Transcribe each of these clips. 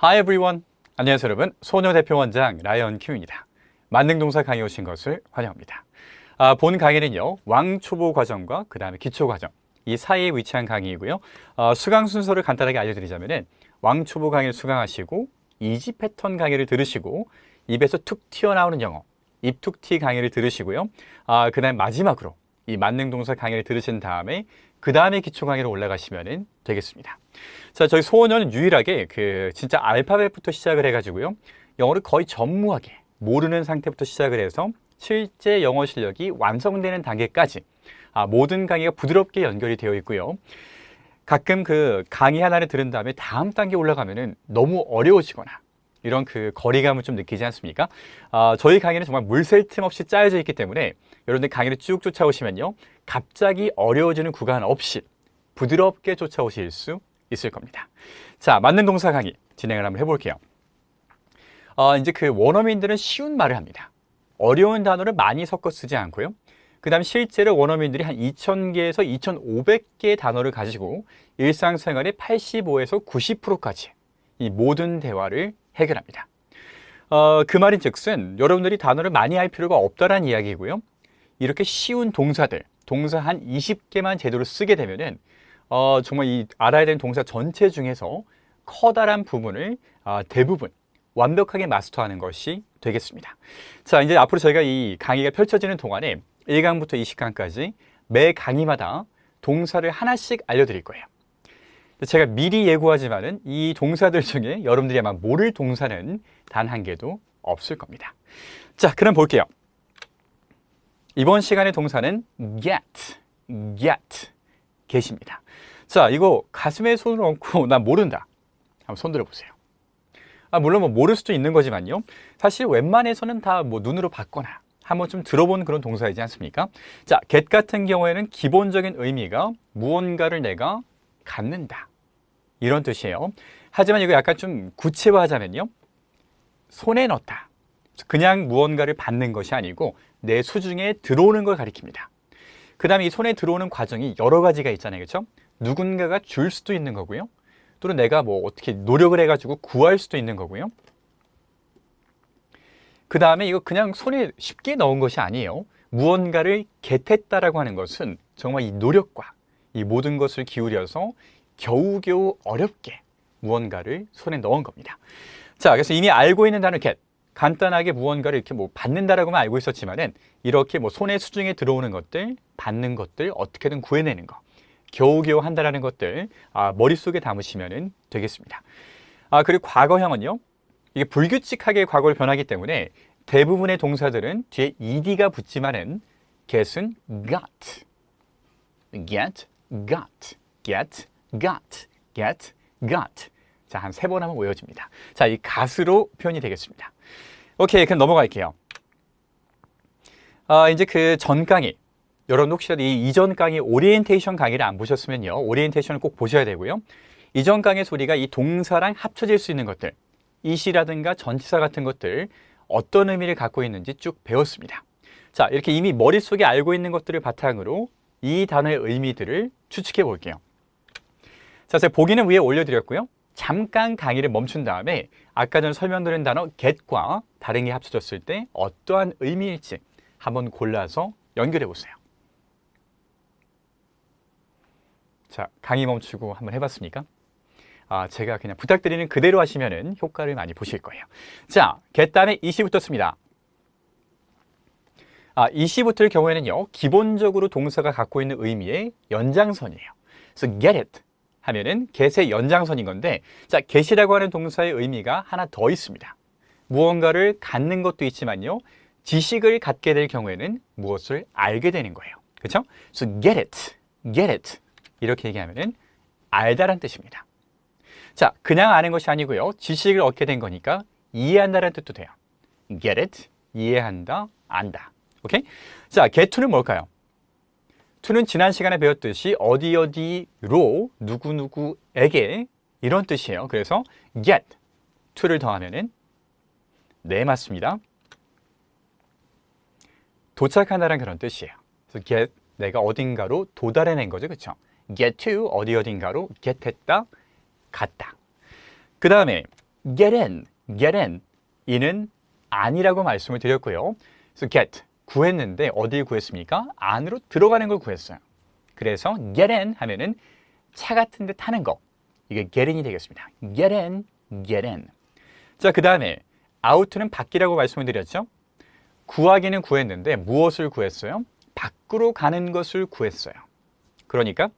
Hi everyone. 안녕하세요 여러분. 소녀 대표 원장 라이언 큐입니다. 만능동사 강의 오신 것을 환영합니다. 아, 본 강의는요. 왕초보 과정과 그 다음에 기초 과정 이 사이에 위치한 강의이고요. 어, 수강 순서를 간단하게 알려드리자면은 왕초보 강의를 수강하시고 이지 패턴 강의를 들으시고 입에서 툭 튀어나오는 영어 입툭 튀 강의를 들으시고요. 아, 그 다음 마지막으로 이 만능동사 강의를 들으신 다음에 그 다음에 기초 강의로 올라가시면 되겠습니다. 자, 저희 소원은 유일하게 그 진짜 알파벳부터 시작을 해가지고요. 영어를 거의 전무하게 모르는 상태부터 시작을 해서 실제 영어 실력이 완성되는 단계까지 아, 모든 강의가 부드럽게 연결이 되어 있고요. 가끔 그 강의 하나를 들은 다음에 다음 단계 올라가면은 너무 어려워지거나 이런 그 거리감을 좀 느끼지 않습니까? 아, 저희 강의는 정말 물샐 틈 없이 짜여져 있기 때문에 여러분들 강의를 쭉 쫓아오시면요. 갑자기 어려워지는 구간 없이 부드럽게 쫓아오실 수 있을 겁니다. 자, 맞는 동사 강의 진행을 한번 해볼게요. 어, 이제 그 원어민들은 쉬운 말을 합니다. 어려운 단어를 많이 섞어 쓰지 않고요. 그 다음 실제로 원어민들이 한 2,000개에서 2,500개의 단어를 가지고 일상생활의 85에서 90%까지 이 모든 대화를 해결합니다. 어, 그 말인 즉슨 여러분들이 단어를 많이 할 필요가 없다는 이야기고요. 이렇게 쉬운 동사들, 동사 한 20개만 제대로 쓰게 되면은 어, 정말 이 알아야 되는 동사 전체 중에서 커다란 부분을 어, 대부분 완벽하게 마스터하는 것이 되겠습니다. 자, 이제 앞으로 저희가 이 강의가 펼쳐지는 동안에 1강부터 20강까지 매 강의마다 동사를 하나씩 알려드릴 거예요. 제가 미리 예고하지만은 이 동사들 중에 여러분들이 아마 모를 동사는 단 한 개도 없을 겁니다. 자, 그럼 볼게요. 이번 시간의 동사는 get, get, get입니다. 자, 이거 가슴에 손을 얹고 나 모른다. 한번 손 들어보세요. 아, 물론 뭐 모를 수도 있는 거지만요. 사실 웬만해서는 다 뭐 눈으로 봤거나 한번 좀 들어본 그런 동사이지 않습니까? 자, get 같은 경우에는 기본적인 의미가 무언가를 내가 갖는다. 이런 뜻이에요. 하지만 이거 약간 좀 구체화하자면요. 손에 넣다. 그냥 무언가를 받는 것이 아니고 내 수중에 들어오는 걸 가리킵니다. 그 다음에 이 손에 들어오는 과정이 여러 가지가 있잖아요. 그렇죠? 누군가가 줄 수도 있는 거고요. 또는 내가 뭐 어떻게 노력을 해가지고 구할 수도 있는 거고요. 그 다음에 이거 그냥 손에 쉽게 넣은 것이 아니에요. 무언가를 겟했다라고 하는 것은 정말 이 노력과 이 모든 것을 기울여서 겨우겨우 어렵게 무언가를 손에 넣은 겁니다. 자, 그래서 이미 알고 있는 단어 get. 간단하게 무언가를 이렇게 뭐 받는다라고만 알고 있었지만은 이렇게 뭐 손에 수중에 들어오는 것들, 받는 것들 어떻게든 구해내는 거. 겨우겨우 한다라는 것들 아, 머릿속에 담으시면 되겠습니다. 아, 그리고 과거형은요. 이게 불규칙하게 과거를 변하기 때문에 대부분의 동사들은 뒤에 ed가 붙지만은 get은 got, get, got, get, got, get, got. 자, 한 세 번 하면 외워집니다. 자, 이 gat으로 표현이 되겠습니다. 오케이, 그럼 넘어갈게요. 아, 이제 그 전 강의. 여러분 혹시라도 이 이전 강의 오리엔테이션 강의를 안 보셨으면요. 오리엔테이션을 꼭 보셔야 되고요. 이전 강의 소리가 이 동사랑 합쳐질 수 있는 것들, 이시라든가 전치사 같은 것들 어떤 의미를 갖고 있는지 쭉 배웠습니다. 자, 이렇게 이미 머릿속에 알고 있는 것들을 바탕으로 이 단어의 의미들을 추측해 볼게요. 자, 제가 보기는 위에 올려드렸고요. 잠깐 강의를 멈춘 다음에 아까 전 설명드린 단어 get과 다른 게 합쳐졌을 때 어떠한 의미일지 한번 골라서 연결해 보세요. 자, 강의 멈추고 한번 해봤습니까? 아, 제가 그냥 부탁드리는 그대로 하시면 효과를 많이 보실 거예요. 자, get 다음에 이시 붙었습니다. 아, 이시 붙을 경우에는요, 기본적으로 동사가 갖고 있는 의미의 연장선이에요. 그래서 get it 하면은 get의 연장선인 건데, 자, get이라고 하는 동사의 의미가 하나 더 있습니다. 무언가를 갖는 것도 있지만요, 지식을 갖게 될 경우에는 무엇을 알게 되는 거예요. 그렇죠? So get it, get it 이렇게 얘기하면은 알다란 뜻입니다. 자, 그냥 아는 것이 아니고요. 지식을 얻게 된 거니까 이해한다는 뜻도 돼요. get it, 이해한다, 안다. 오케이? 자, get to는 뭘까요? To는 지난 시간에 배웠듯이 어디 어디로 누구누구에게 이런 뜻이에요. 그래서 get to를 더하면은 네, 맞습니다. 도착한다는 그런 뜻이에요. 그래서 get 내가 어딘가로 도달해낸 거죠. 그렇죠? get to 어디 어딘가로 get 했다, 갔다. 그 다음에 get in, get in. 이는 아니라고 말씀을 드렸고요. 그래서 get, 구했는데 어디 구했습니까? 안으로 들어가는 걸 구했어요. 그래서 get in 하면은 차 같은 데 타는 거. 이게 get in이 되겠습니다. get in, get in. 자, 그 다음에 out는 밖이라고 말씀을 드렸죠. 구하기는 구했는데 무엇을 구했어요? 밖으로 가는 것을 구했어요. 그러니까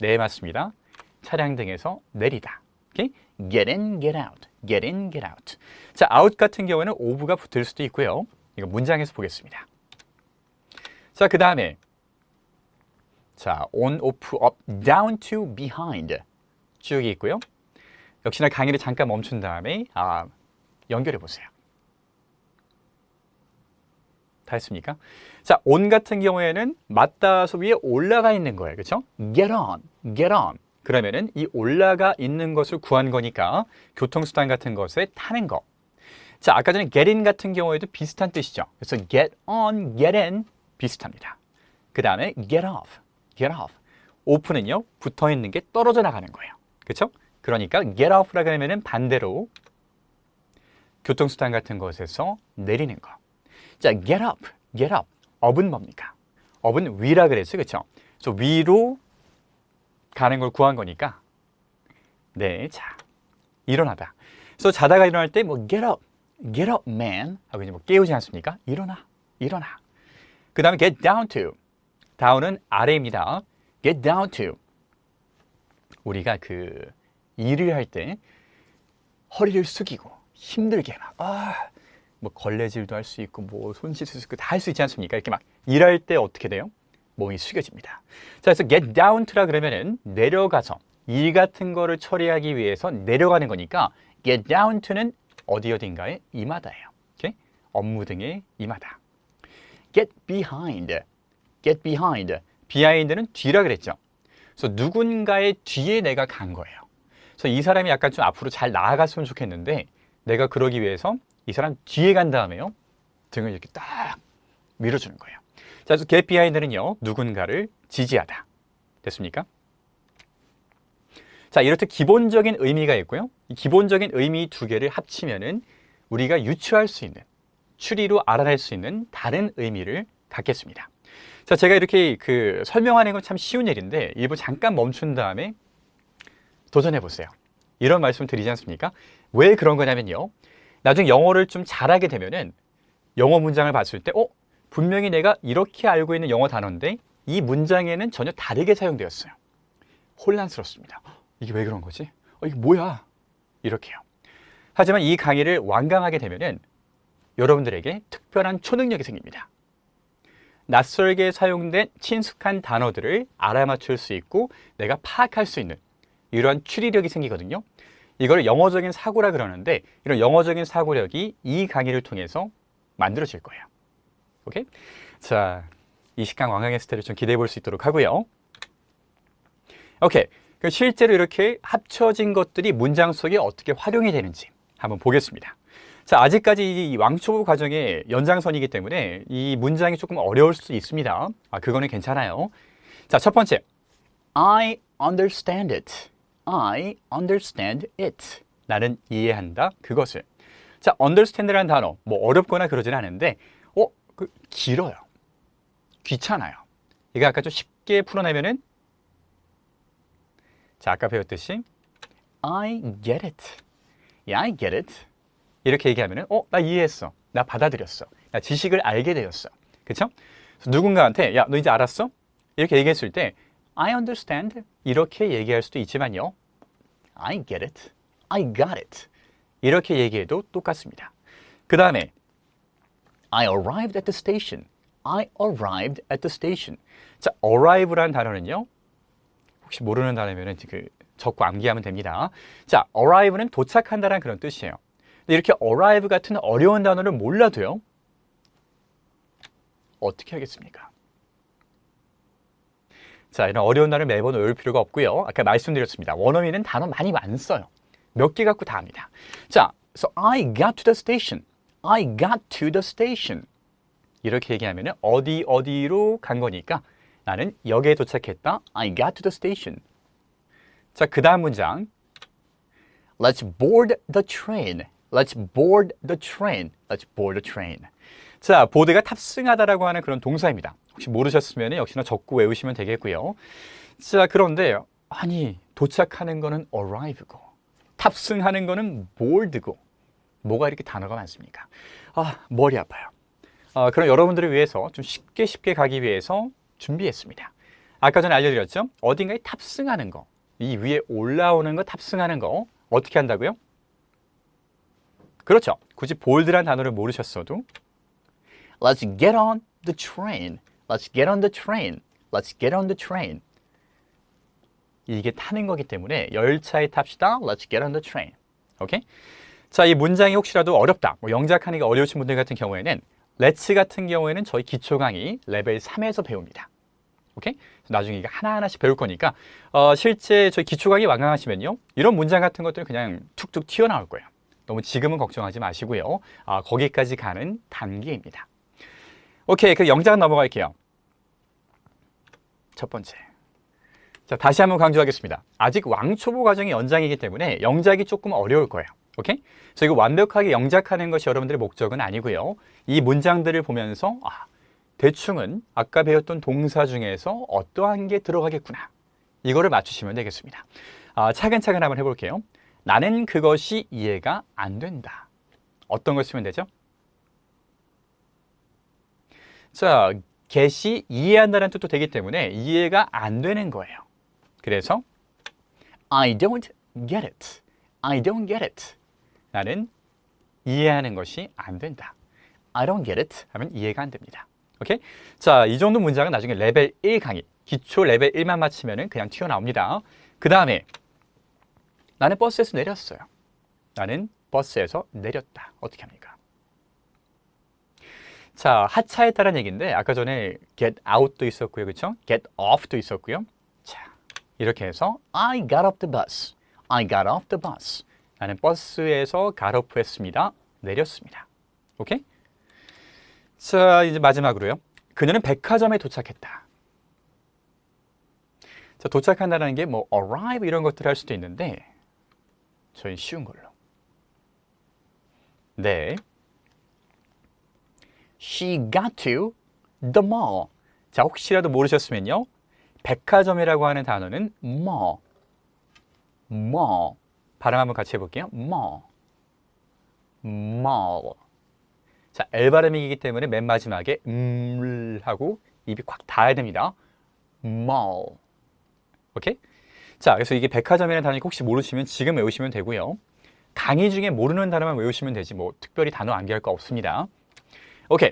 네, 맞습니다. 차량 등에서 내리다. 오케이? get in, get out. get in, get out. 자, out 같은 경우에는 of가 붙을 수도 있고요. 이거 문장에서 보겠습니다. 자, 그 다음에 자, on, off, up, down to, behind 쭉 있고요. 역시나 강의를 잠깐 멈춘 다음에 아, 연결해 보세요. 다 했습니까? 자, on 같은 경우에는 맞닿아서 위에 올라가 있는 거예요. 그렇죠? get on, get on. 그러면은 이 올라가 있는 것을 구한 거니까 교통수단 같은 것에 타는 거. 자, 아까 전에 get in 같은 경우에도 비슷한 뜻이죠. 그래서 get on, get in 비슷합니다. 그 다음에 get off, get off. off는요, 붙어 있는 게 떨어져 나가는 거예요. 그렇죠? 그러니까 get off라 그러면은 반대로 교통수단 같은 것에서 내리는 거. 자, get up, get up. up은 뭡니까? up은 위라 그랬어요. 그렇죠? 그래서 위로 가는 걸 구한 거니까 네, 자, 일어나다. 그래서 자다가 일어날 때 뭐 get up, get up man 하고 이제 뭐 깨우지 않습니까? 일어나, 일어나. 그 다음에 get down to. down은 아래입니다. get down to. 우리가 그 일을 할 때 허리를 숙이고 힘들게 막 아, 뭐 걸레질도 할 수 있고 뭐 손 씻을 수 있고 다 할 수 있지 않습니까? 이렇게 막 일할 때 어떻게 돼요? 몸이 숙여집니다. 자, 그래서 get down to라 그러면은 내려가서 일 같은 거를 처리하기 위해서 내려가는 거니까 get down to는 어디 어딘가에 임하다예요. 오케이? 업무 등에 임하다. get behind. get behind. behind는 뒤라 그랬죠. 그래서 누군가의 뒤에 내가 간 거예요. 그래서 이 사람이 약간 좀 앞으로 잘 나아갔으면 좋겠는데 내가 그러기 위해서 이 사람 뒤에 간 다음에요. 등을 이렇게 딱 밀어주는 거예요. 자, 그래서 get behind는요. 누군가를 지지하다. 됐습니까? 자, 이렇듯 기본적인 의미가 있고요. 이 기본적인 의미 두 개를 합치면은 우리가 유추할 수 있는 추리로 알아낼 수 있는 다른 의미를 갖겠습니다. 자, 제가 이렇게 그 설명하는 건 참 쉬운 일인데 일부 잠깐 멈춘 다음에 도전해 보세요. 이런 말씀 드리지 않습니까? 왜 그런 거냐면요. 나중에 영어를 좀 잘하게 되면은 영어 문장을 봤을 때, 어? 분명히 내가 이렇게 알고 있는 영어 단어인데 이 문장에는 전혀 다르게 사용되었어요. 혼란스럽습니다. 이게 왜 그런 거지? 어, 이게 뭐야? 이렇게요. 하지만 이 강의를 완강하게 되면은 여러분들에게 특별한 초능력이 생깁니다. 낯설게 사용된 친숙한 단어들을 알아맞힐 수 있고 내가 파악할 수 있는 이러한 추리력이 생기거든요. 이걸 영어적인 사고라 그러는데 이런 영어적인 사고력이 이 강의를 통해서 만들어질 거예요. 오케이? 자, 이 식강 왕강의 스타일을 좀 기대해 볼 수 있도록 하고요. 오케이. 그 실제로 이렇게 합쳐진 것들이 문장 속에 어떻게 활용이 되는지 한번 보겠습니다. 자, 아직까지 이 왕초보 과정의 연장선이기 때문에 이 문장이 조금 어려울 수 있습니다. 아, 그거는 괜찮아요. 자, 첫 번째. I understand it. I understand it. 나는 이해한다. 그것을. 자, understand라는 단어. 뭐 어렵거나 그러진 않은데, 어, 그 길어요. 귀찮아요. 이거 아까 좀 쉽게 풀어내면은, 자, 아까 배웠듯이, I get it. Yeah, I get it. 이렇게 얘기하면 은, 어, 나 이해했어. 나 받아들였어. 나 지식을 알게 되었어. 그쵸? 누군가한테, 야, 너 이제 알았어? 이렇게 얘기했을 때, I understand. 이렇게 얘기할 수도 있지만요. I get it. I got it. 이렇게 얘기해도 똑같습니다. 그 다음에 I arrived at the station. I arrived at the station. 자, arrive라는 단어는요. 혹시 모르는 단어면 그 적고 암기하면 됩니다. 자, arrive는 도착한다는 그런 뜻이에요. 근데 이렇게 arrive 같은 어려운 단어를 몰라도요. 어떻게 하겠습니까? 자, 이런 어려운 단어를 매번 외울 필요가 없고요. 아까 말씀드렸습니다. 원어민은 단어 많이 안 써요. 몇 개 갖고 다 합니다. 자, so I got to the station. I got to the station. 이렇게 얘기하면 어디 어디로 간 거니까 나는 역에 도착했다. I got to the station. 자, 그 다음 문장. Let's board the train. Let's board the train. Let's board the train. 자, 보드가 탑승하다라고 하는 그런 동사입니다. 혹시 모르셨으면 역시나 적고 외우시면 되겠고요. 자, 그런데 아니 도착하는 거는 arrive고 탑승하는 거는 board고 뭐가 이렇게 단어가 많습니까? 아, 머리 아파요. 아, 그럼 여러분들을 위해서 좀 쉽게 쉽게 가기 위해서 준비했습니다. 아까 전에 알려드렸죠? 어딘가에 탑승하는 거, 이 위에 올라오는 거, 탑승하는 거 어떻게 한다고요? 그렇죠. 굳이 볼드란 단어를 모르셨어도 Let's get on the train. Let's get on the train. Let's get on the train. 이게 타는 거기 때문에 열차에 탑시다. Let's get on the train. 오케이? 자, 이 문장이 혹시라도 어렵다. 뭐 영작하기가 어려우신 분들 같은 경우에는 let's 같은 경우에는 저희 기초 강의 레벨 3에서 배웁니다. 오케이? 나중에 이거 하나하나씩 배울 거니까 어, 실제 저희 기초 강의 완강하시면요. 이런 문장 같은 것들은 그냥 툭툭 튀어나올 거예요. 너무 지금은 걱정하지 마시고요. 아, 거기까지 가는 단계입니다. 오케이, 그 영작 넘어갈게요. 첫 번째. 자, 다시 한번 강조하겠습니다. 아직 왕초보 과정의 연장이기 때문에 영작이 조금 어려울 거예요. 오케이? 그래서 이거 완벽하게 영작하는 것이 여러분들의 목적은 아니고요. 이 문장들을 보면서 아, 대충은 아까 배웠던 동사 중에서 어떠한 게 들어가겠구나. 이거를 맞추시면 되겠습니다. 아, 차근차근 한번 해볼게요. 나는 그것이 이해가 안 된다. 어떤 걸 쓰면 되죠? 자, get이 이해한다는 뜻도 되기 때문에 이해가 안 되는 거예요. 그래서 I don't get it. I don't get it. 나는 이해하는 것이 안 된다. I don't get it 하면 이해가 안 됩니다. 오케이? 자, 이 정도 문장은 나중에 레벨 1 강의, 기초 레벨 1만 맞추면 그냥 튀어나옵니다. 그 다음에 나는 버스에서 내렸어요. 나는 버스에서 내렸다. 어떻게 합니까? 자, 하차했다는 얘기인데 아까 전에 get out도 있었고요. 그렇죠? get off도 있었고요. 자, 이렇게 해서 I got off the bus. I got off the bus. 나는 버스에서 got off 했습니다. 내렸습니다. 오케이? 자, 이제 마지막으로요. 그녀는 백화점에 도착했다. 자, 도착한다는 게 뭐 arrive 이런 것들 할 수도 있는데 저희 쉬운 걸로. 네. She got to the mall. 자, 혹시라도 모르셨으면요. 백화점이라고 하는 단어는 mall. mall. 발음 한번 같이 해볼게요. mall. mall. 자, L 발음이기 때문에 맨 마지막에 음 하고 입이 꽉 닿아야 됩니다. mall. 오케이? 자, 그래서 이게 백화점이라는 단어 혹시 모르시면 지금 외우시면 되고요. 강의 중에 모르는 단어만 외우시면 되지 뭐 특별히 단어 암기할 거 없습니다. 오케이.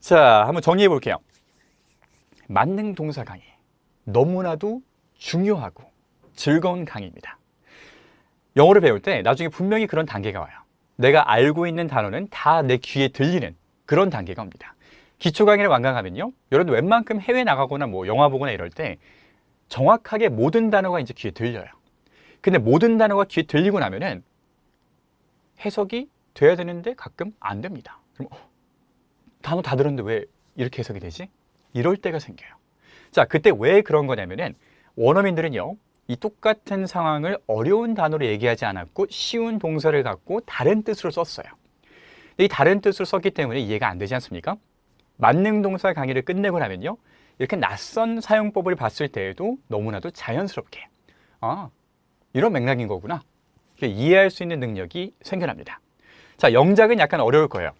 자, 한번 정리해 볼게요. 만능 동사 강의. 너무나도 중요하고 즐거운 강의입니다. 영어를 배울 때 나중에 분명히 그런 단계가 와요. 내가 알고 있는 단어는 다 내 귀에 들리는 그런 단계가 옵니다. 기초 강의를 완강하면요. 여러분 웬만큼 해외 나가거나 뭐 영화 보거나 이럴 때 정확하게 모든 단어가 이제 귀에 들려요. 근데 모든 단어가 귀에 들리고 나면은 해석이 돼야 되는데 가끔 안 됩니다. 그럼 어, 단어 다 들었는데 왜 이렇게 해석이 되지? 이럴 때가 생겨요. 자, 그때 왜 그런 거냐면은 원어민들은요. 이 똑같은 상황을 어려운 단어로 얘기하지 않았고 쉬운 동사를 갖고 다른 뜻으로 썼어요. 이 다른 뜻으로 썼기 때문에 이해가 안 되지 않습니까? 만능 동사 강의를 끝내고 나면요. 이렇게 낯선 사용법을 봤을 때에도 너무나도 자연스럽게 아, 이런 맥락인 거구나. 이해할 수 있는 능력이 생겨납니다. 자, 영작은 약간 어려울 거예요.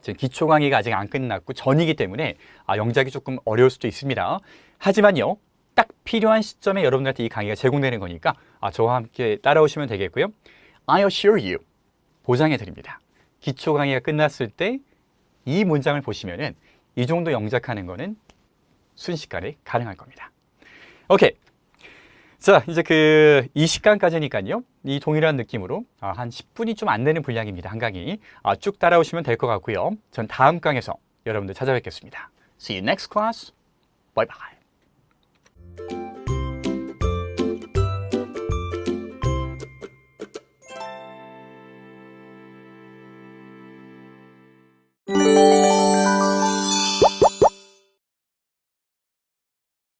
지금 기초 강의가 아직 안 끝났고 전이기 때문에 아, 영작이 조금 어려울 수도 있습니다. 하지만요. 딱 필요한 시점에 여러분들한테 이 강의가 제공되는 거니까 아, 저와 함께 따라오시면 되겠고요. I assure you. 보장해 드립니다. 기초 강의가 끝났을 때 이 문장을 보시면 은 이 정도 영작하는 거는 순식간에 가능할 겁니다. 오케이. 자, 이제 그이 시간까지니까요. 이 동일한 느낌으로 아, 한 10분이 좀 안 되는 분량입니다. 한 강의. 아, 쭉 따라오시면 될 것 같고요. 전 다음 강에서 여러분들 찾아뵙겠습니다. See you next class. Bye bye.